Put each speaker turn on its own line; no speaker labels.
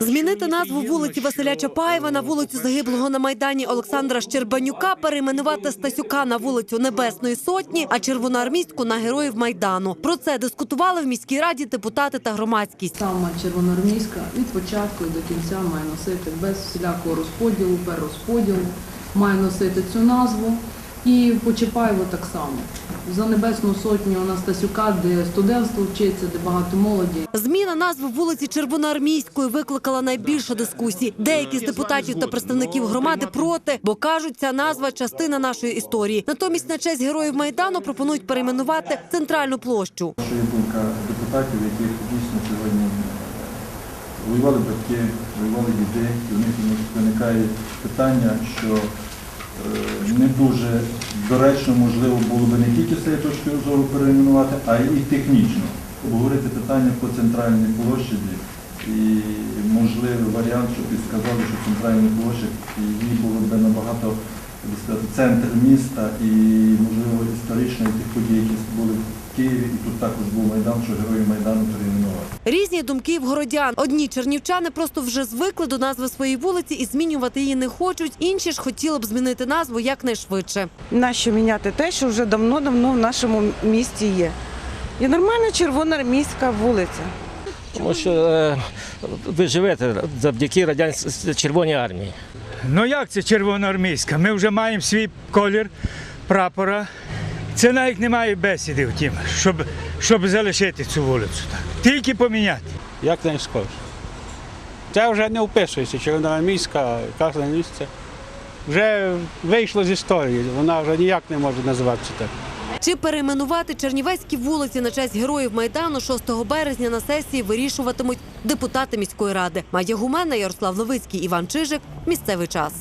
Змінити назву вулиці Василя Чапаєва на вулицю загиблого на майдані Олександра Щербанюка, перейменувати Стасюка на вулицю Небесної Сотні, а Червоноармійську на героїв майдану. Про це дискутували в міській раді депутати та громадськість.
Саме червоноармійська від початку до кінця має носити без всілякого розподілу, перерозподілу, має носити цю назву. І по так само. За Небесну сотню у нас Стасюка, де студентство вчиться, де багато молоді.
Зміна назви вулиці Червоноармійської викликала найбільше дискусій. Деякі з депутатів та представників громади проти, бо кажуть, ця назва частина нашої історії. Натомість на честь героїв майдану пропонують перейменувати центральну площу.
Що є думка депутатів, яких дійсно сьогодні воювали батьки, воювали діти, і у них виникає питання, що не дуже доречно можливо було би не тільки з цієї точки зору перейменувати, а й технічно обговорити питання по центральній площаді. І можливий варіант, що підсказали, що центральний площа її було б набагато сказати, центр міста і, можливо, історично тих подій, які були Києві, і тут також був Майдан, що герої Майдану перейменувати.
Різні думки в городян. Одні чернівчани просто вже звикли до назви своєї вулиці і змінювати її не хочуть. Інші ж хотіли б змінити назву якнайшвидше.
Нащо міняти те, що вже давно-давно в нашому місті є? І нормальна червоноармійська вулиця.
Тому що е, ви живете завдяки радянській Червоній армії.
Ну як це червоноармійська? Ми вже маємо свій колір прапора. Це навіть немає бесіди в тім, щоб, щоб залишити цю вулицю. Так. Тільки поміняти.
як найскоріше. Це вже не вписується, червоноармійська, кожне місце. Вже вийшло з історії, вона вже ніяк не може називатися так.
Чи перейменувати чернівецькі вулиці на честь героїв майдану 6 березня на сесії вирішуватимуть депутати міської ради. Майя Гумена, Ярослав Левицький, Іван Чижик. Місцевий час.